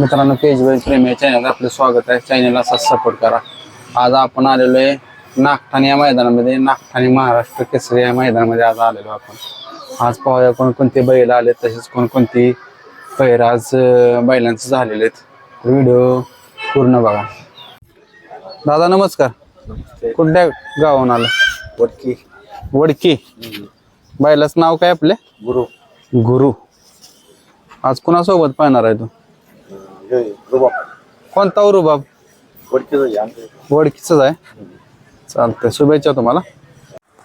मित्रांनो पेज वेल प्रेमी या चॅनल आपलं स्वागत आहे. चॅनलला असाच सपोर्ट करा. आज आपण आलेलो आहे नागठाणे या मैदानामध्ये. नागठाणे महाराष्ट्र केसरी या मैदानामध्ये आज आलेलो आपण. आज पाहूया कोणकोणते बैल आले तसेच कोणकोणती पैर आज बैलांचं झालेले आहेत. व्हिडिओ पूर्ण बघा. दादा नमस्कार. कुठल्या गावाहून आलं वडकी. वडकी. बैलाचं नाव काय आपले? गुरु. गुरु. आज कुणासोबत पाहणार आहे तू? कोणता रुबाब? वडकीच ओळखीच आहे? चालतंय शुभेच्छा तुम्हाला.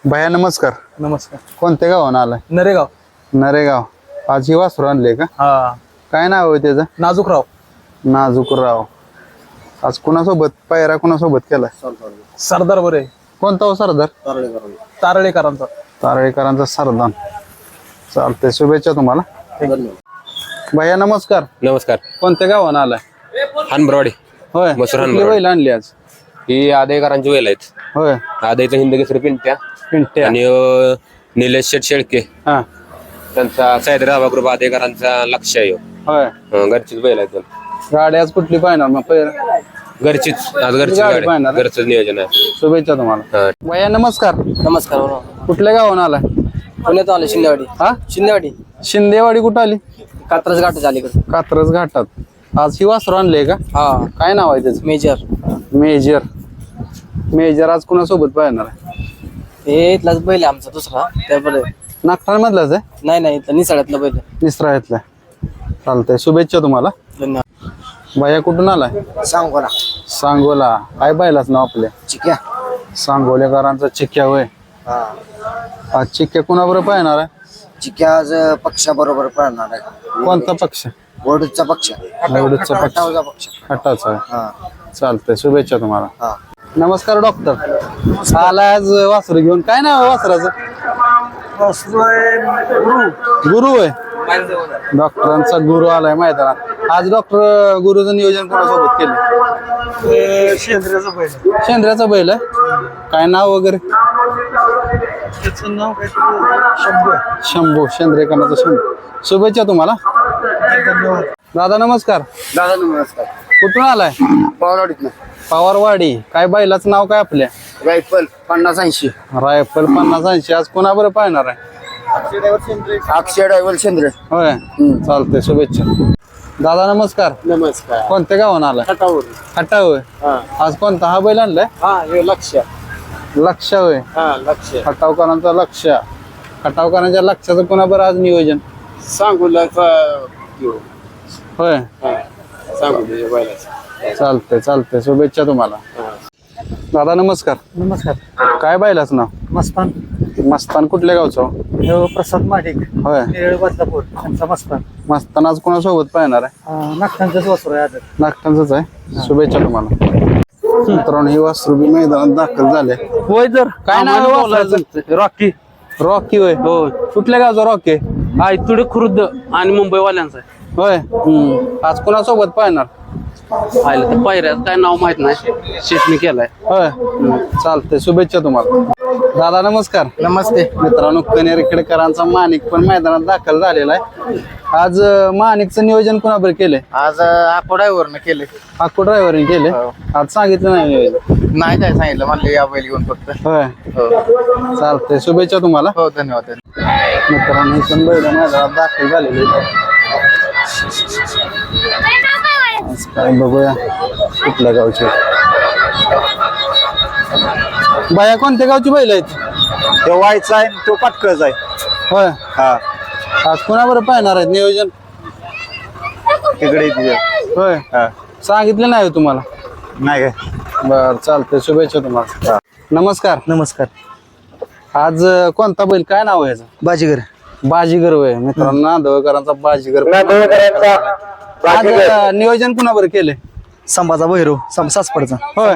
भया नमस्कार. नमस्कार. कोणत्या गावानं आलाय? नरेगाव. नरेगाव. आज ही वासरू आणले का? हा. काय नाव आहे त्याचं? नाजूकराव. नाजूकराव. आज कुणासोबत पायरा कुणासोबत केलाय? सरदार बरे. कोणता हो सरदार? तारळेकरांचा. तारळेकरांचा. सरदान चालतंय शुभेच्छा तुम्हाला. भैया नमस्कार. नमस्कार. कोणत्या गावानं आलाय? हनबरवाडी. होय. मसूर कुठली हनबरवाडी. बैल आणली आज? ही आदेकरांची वेल आहेत. होय. आदेचं हिंद केसरी पिंट्या. पिंट्या. आणि अं, निलेश शेट शेळके. हा. त्यांचा सैदराबा ग्रुप आदेकरांचा लक्ष आहे ह्यो. होय. हं, घरचीच बैल आहेत. गाडी आज कुठली पाहणार मग? घरचीच. आज घरचीच गाडी गाडी. पाहणार आहे? घरचंच नियोजन आहे. शुभेच्छा तुम्हाला. हं. भैया नमस्कार. नमस्कार कुठल्या गावानं आलाय? पुण्यात आले शिंदेवाडी. हा? शिंदेवाडी. शिंदेवाडी कुठं आली? कात्रज घाट अलीकडे. कात्रज घाटात. आज ही वासरू आणले का? हा. काय नाव आहे त्याचं? मेजर. मेजर. मेजर आज कुणासोबत पाहणार आहे? हे इथलाच बैल आहे आमचा दुसरा. त्याकडे नागठाण मधलाच आहे? नाही नाही इथला निसाड्यातला बैल आहे. निस्राळ्यातला चालतंय. शुभेच्छा तुम्हाला. धन्यवाद. भैया कुठून आलाय? सांगू ना सांगोला. काय पाहिलाच नाव आपल्या चिक्या. सांगोलेकरांचा चिक्क्या होय. आज चिक्क्या कुणाबरोबर पाहणार आहे? चिक्या आज पक्षाबरोबर पळणार आहे. कोणता पक्ष? वडूचा पक्ष. एवढूचा पक्ष. पक्ष. हटाचा आहे हा. चालतंय शुभेच्छा तुम्हाला. हा. नमस्कार डॉक्टर. आला आज वासरू घेऊन. काय नाव आहे वासराचं? गुरु आहे. डॉक्टरांचा गुरु आलाय मैदानात. आज डॉक्टर गुरुचं नियोजन कोणासोबत केलं शेंद्र्याचं बैल. शेंद्र्याचा बैल आहे. काय नाव वगैरे? त्याचं नाव काय शंभू शेंद्रेकरांचा शंभू शुभेच्छा तुम्हाला. धन्यवाद. दादा नमस्कार. दादा नमस्कार. कुठून आलाय? पावलाडीत पवारवाडी. काय बैलाचं नाव काय आपल्या? रायफल पन्नास ऐंशी. रायफल पन्नास ऐंशी. आज कोणाबरोबर पाहणार आहे. अक्षय ड्रायव्हर शेंद्रे होय. चालतंय शुभेच्छा. दादा नमस्कार. नमस्कार. कोणत्या गावानं आलाय? खटावर हट्टा होय. आज कोणता? हा बैल आणलाय? हा हे लक्ष. लक्ष होय. हा लक्ष. खटावकरांचा लक्ष. खटावकरांच्या लक्षाचं कोणाबरोबर आज नियोजन. सांगू होय. सांगू चालतंय चालतंय. शुभेच्छा तुम्हाला. दादा नमस्कार. नमस्कार. काय बैलाच नाव? मस्तान. मस्तान कुठल्या गावचं? हो? प्रसाद माडिक. होय. बदलापूर. त्यांचा मस्तान. मस्तान आज कोणासोबत पाहणार आहे? नागठांचाच वासरू आहे नागठांचंच आहे. शुभेच्छा तुम्हाला. मित्रांनो ही वासरू बी मैदानात दाखल झाले. होय तर काय नाव आहे? रॉकी. रॉकी होय हो. कुठल्या गावचा रॉकी? हा इथुडे खुर्द आणि मुंबईवाल्यांचा आहे. होय? आज कोणासोबत पाहणार? पाहिलं तर पायऱ्यात काय नाव माहीत नाही. शेटने केलाय. होय. चालतंय शुभेच्छा तुम्हाला. दादा नमस्कार. नमस्ते. मित्रांनो कनेरखेडकरांचा माणिक पण मैदानात दाखल झालेला आहे. आज अं, माणिकचं नियोजन कोणाबरोबर केलंय? आज आकोडावरनं केले अक्को ड्रायव्हरने केले आज सांगितलं नाही नियोजन. नाही काय सांगितलं. म्हणलं या बैल घेऊन फक्त. होय. हो. चालतंय शुभेच्छा तुम्हाला. हो धन्यवाद मित्रांनो इथून बैल मैदानात दाखल झालेले काय बघूया कुठल्या गावचे बाया कोणत्या गावची बैल आहेत? तो व्हायचा आहे तो पटकळच आहे. होय. हा. आज कोणाबरोबर पाहणार आहेत? नियोजन? तिकडे तिथे होय. हा. सांगितलं नाही हो तुम्हाला? नाही काय? बर चालतंय. शुभेच्छा तुम्हाला. नमस्कार. नमस्कर. आज अं, कोणता बैल? काय नाव आहे याचं? बाजीगर. बाजीगर होय. मित्रांनो नांदवकरांचा बाजीगर. आज अं, नियोजन कुणाबरोबर केले संभाचा भैरव सं- सासपडचा होय.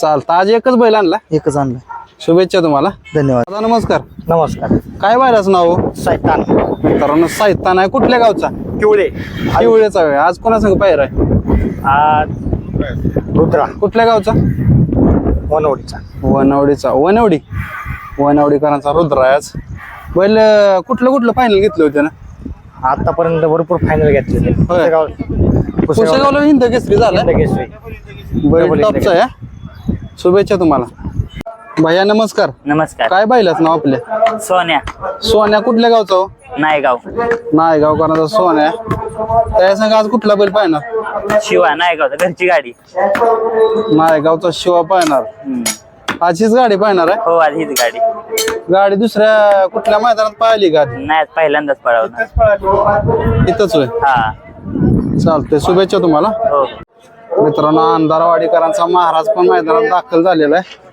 चालतं. आज एकच बैल आणला? एकच आणलं. शुभेच्छा तुम्हाला. धन्यवाद. दादा नमस्कार. नमस्कार. काय बैलाचं नाव? हो? सैतान. मित्रांनो साहित्यान आहे. कुठल्या गावचा? पिवळे. पिवळेचा होय आज कोणासंग पाहिर आहे? आज रुद्रा. कुठल्या गावचा? वनवडीचा. वनवडीचा. वनवडी? वनवडीकरांचा रुद्र आहे आज. बैल अं, कुठलं कुठलं फायनल घेतलं होतं ना आतापर्यंत भरपूर फायनल घेतलेले. होय. पुसेगाव पुसेगाव पुसेगावला हिंद केसरी झाला टॉपचा आहे. हा? शुभेच्छा तुम्हाला. भैया नमस्कार. नमस्कार. काय बैलाच नाव आपले? सोन्या. सोन्या कुठल्या गावचा? हो नायगाव नायगावकरांचा सोन्या त्या संग आज कुठला बैल पाहणार? शिवा नायगाव घरची गाडी. नायगावचा शिवा पाहणार. हम्म. आज हीच गाडी पाहणार आहे? हो आज हीच गाडी. गाडी दुसऱ्या कुठल्या मैदानात पाहिली का आधी? नाही आज पहिल्यांदाच पळवणार. इथंच होय? हा. चालतंय शुभेच्छा तुम्हाला. हो. मित्रांनो अंधारवाडीकरांचा महाराज पण मैदानात दाखल झालेला आहे.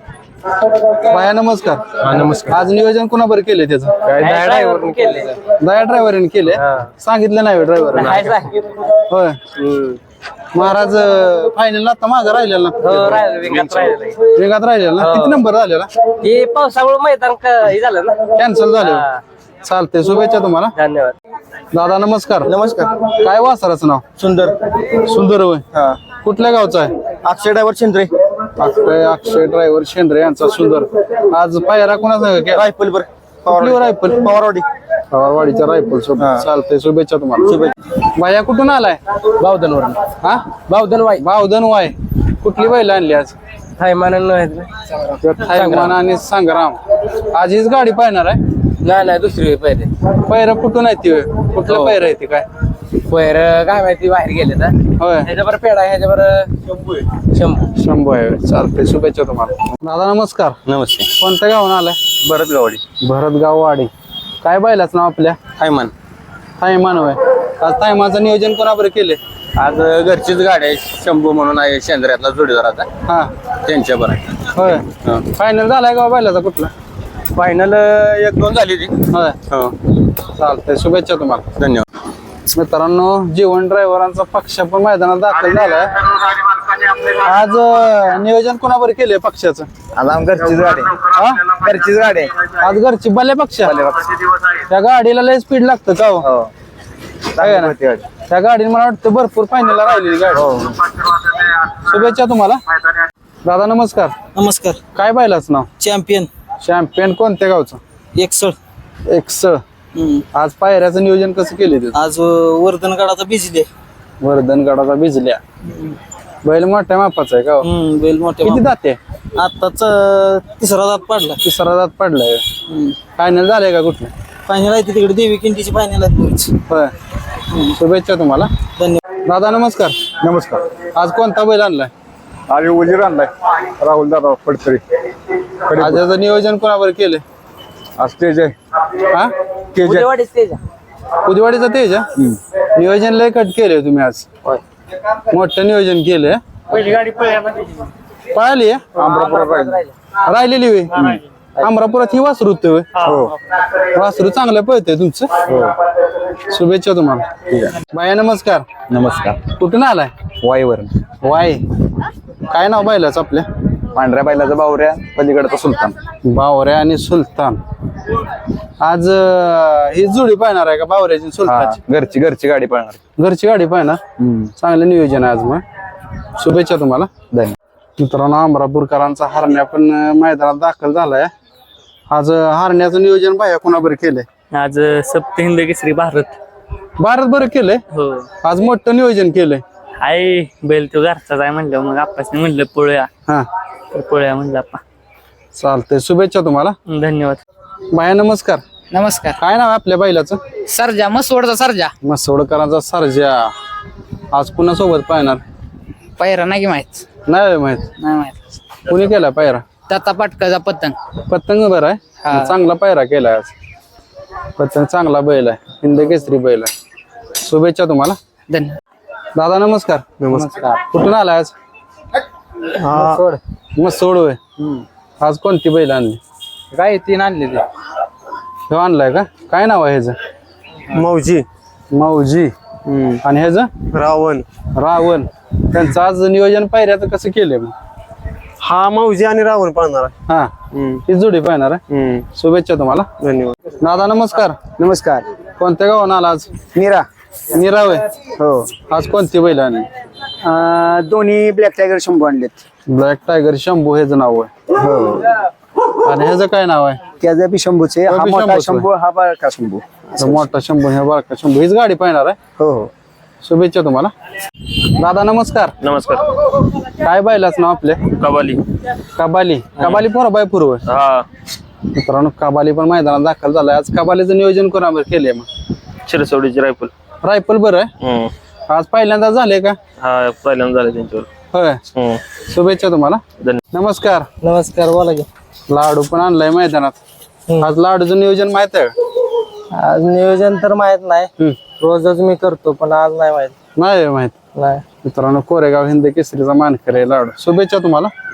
बाया नमस्कार. नमस्कार. आज नियोजन कुणाबर केले त्याचं? दया ड्रायव्हरने केले सांगितलं नाही ड्रायव्हर होय. महाराज फायनल आता मागं राहिलेला ना. वेगात राहिलेला. ना? किती नंबर झालेला? हे पावसामुळे मैदान क- हे झालं ना? कॅन्सल झाले. चालतंय शुभेच्छा तुम्हाला. धन्यवाद. दादा नमस्कार. नमस्कार. काय वासराचं नाव? सुंदर. सुंदर होय. हा. कुठल्या गावचा आहे? अक्षय ड्रायव्हर शिंद्रे. अक्षय अक्षय ड्रायव्हर शेंद्रे यांचा सुंदर. आज पायरा कोणाचा रायफल बर कुठली रायफल? पवारवाडी. वाडीच्या रायफल सोबत चालतंय शुभेच्छा तुम्हाला. भाया कुठून आलाय? बावधनवर हा? बावधन वाई. बावधन वाय कुठली बैल आणली आज? थायमानन थायमान आणि संग्राम. आज हीच गाडी पाहणार आहे? नाही नाही दुसरी पहिले पैरा कुठून आहे ती? कुठलं हो. पैर आहे ती काय? पैर काय माहिती बाहेर गेले तर होय. ह्याच्यावर पेडा आहे ह्याच्यावर शंभू शंभू. आहे होय. चालतंय शुभेच्छा तुम्हाला. दादा नमस्कार. नमस्ते. कोणत्या गावून आलाय? भरत गावडी भरतगाव वाडी काय बैलाच नाव आपल्या? हायमान थायमान होय. आज थायमाचं नियोजन कोणाबरोबर केले आज घरचीच गाडी आहे शंभू म्हणून आहे शेंद्र्यातला जोडीदाराचा हा. त्यांच्या बरं होय फायनल झालाय का बैलाचा कुठला? फायनल एक दोन झाली ती. होय. हो. चालतंय. शुभेच्छा तुम्हाला. धन्यवाद. मित्रांनो जीवन ड्रायव्हरांचा पक्ष पण मैदानात दाखल झालाय. आज नियोजन कोणाबरोबर केलंय पक्षाचं? आज आम घरचीच गाडी. हा? घरचीच गाडी आहे. आज घरची बल्ले पक्ष. त्या गाडीला लय स्पीड लागतं का हो? हो. आहे ना? त्या गाडीने मला वाटतं भरपूर फायनलला राहिलेली गाडी. शुभेच्छा तुम्हाला. दादा नमस्कार. नमस्कार. काय पाहिलाच नाव? चॅम्पियन चॅम्पियन कोणत्या गावचं? एकसळ. एक्स आज पायऱ्याचं नियोजन कसं केले ते? आज वर्धनगडाचा बिजले वर्धनगडाचा भिजल्या. बैल मोठ्या मापाचा आहे का हो? बैल मोठे किती दाते आताच तिसरा दात पाडला. तिसरा दात पडलाय. फायनल झालंय का कुठलं? फायनल आहे ती तिकडे देवी किंटीची फायनल आहे होय. शुभेच्छा तुम्हाला. धन्यवाद. दादा नमस्कार. नमस्कार. आज कोणता बैल आणलाय? आज उजीर आणलाय. राहुल दादा पडतरी. आज याचं नियोजन कोणावर केलंय? आज तेज आहे. हा? तेज आहे. उद्यावाडीच तेजा. उदवाडीचं तेज हा? नियोजन लय कट केलंय तुम्ही आज. मोठं नियोजन केलंय. पळाली? आहे? अमरापुरात राहील. राहिलेली वे अमरापुरात ही वासरू होते होय? हो. वासरू चांगलं पळतंय तुमचं? शुभेच्छा तुम्हाला. बाया नमस्कार. नमस्कार. कुठून आलाय? वाईवर वाय काय नाव पाहिलंच आपल्या पांढऱ्या बैलाचा बावऱ्या पलीकडचा सुलतान. बावऱ्या आणि सुलतान. आज अं, ही जुडी पाहणार आहे का बावऱ्याची आणि सुलतानची? घरची घरची गाडी पळणार घरची गाडी पाहणार चांगलं नियोजन आहे आज मग. शुभेच्छा तुम्हाला. धन्यवाद मित्रांनो अमरापूरकरांचा हरण्या पण अं, मैदानात दाखल झालाय. आज अं, हरण्याचं नियोजन बाया कोणाबरोबर केलंय? आज सप्तहिंद केसरी भारत. भारत बरं केलंय? हो. आज मोठं नियोजन केलंय. आई बैल तो घरचाच आहे म्हणलं मग आप्पासने म्हणलं पळूया. हा. तर पळूया म्हणलं आप्पा चालतंय. शुभेच्छा तुम्हाला. धन्यवाद. बाया नमस्कार. नमस्कार. काय नाव आहे आपल्या बैलाचं? सरजा मसवडचा सरजा. मसवडकरांचा सर्जा. आज कुणासोबत पाहणार? पायरा नाही की माहीत. नाही माहीत. नाही माहीत. कुणी केला पायरा दत्ता पाटकाचा पतंग. पतंग बरं आहे. चांगला पायरा केलाय आज. पतंग चांगला बैल आहे. हिंद केसरी बैल आहे. शुभेच्छा तुम्हाला. धन्यवाद. दादा नमस्कार. नमस्कार. कुठून आलाय आज? मग सोड होय. आज कोणती बैल आणली? काय तीन आणले ते. हे आणलाय का? काय नाव आहे ह्याचं? मौजी. मौजी. आणि ह्याचं? रावण. रावण. त्यांचं आज नियोजन पायऱ्याचं कसं केलंय मग? हा मौजी आणि रावण पळणार आहे. हा. ही जोडी पाहणार आहे? शुभेच्छा तुम्हाला. धन्यवाद. दादा नमस्कार. नमस्कार. कोणत्या गावानं आला आज? मीरा. निरावे हो. आज कोणती बैल आणली? अं, दोन्ही ब्लॅक टायगर शंभू आणलेत. ब्लॅक टायगर शंभू हेच नाव आहे. हो. आणि ह्याचं काय नाव आहे? त्याचा बी शंभूचे हा तो बी मोठा शंभूच शंभू हा बारका शंभू. मोठा शंभू हे बारका शंभू. हीच गाडी पाहणार आहे. हो हो. शुभेच्छा तुम्हाला. दादा नमस्कार. नमस्कार. काय बायलाच नाव आपले? कबाली. कबाली. कबाली पोरा बाय पूर्व हा. मित्रांनो कबाली पण मैदानात दाखल झालाय. आज कबालीचं नियोजन कोणा बरं केलंय मग? शिरसवडीची रायफल. रायफल बरं आहे. आज पहिल्यांदा झाले का? हा पहिल्यांदा झालं त्यांच्यावर. होय. शुभेच्छा तुम्हाला. नमस्कार. नमस्कार बोला की. लाडू पण आणलाय मैदानात. आज लाडूचं नियोजन माहीत आहे का? आज नियोजन तर माहीत नाही. हम्म. रोजच मी करतो पण आज नाही माहीत. नाही माहीत. नाही. मित्रांनो कोरेगाव हिंद केसरीचा मानकर आहे लाडू. शुभेच्छा तुम्हाला.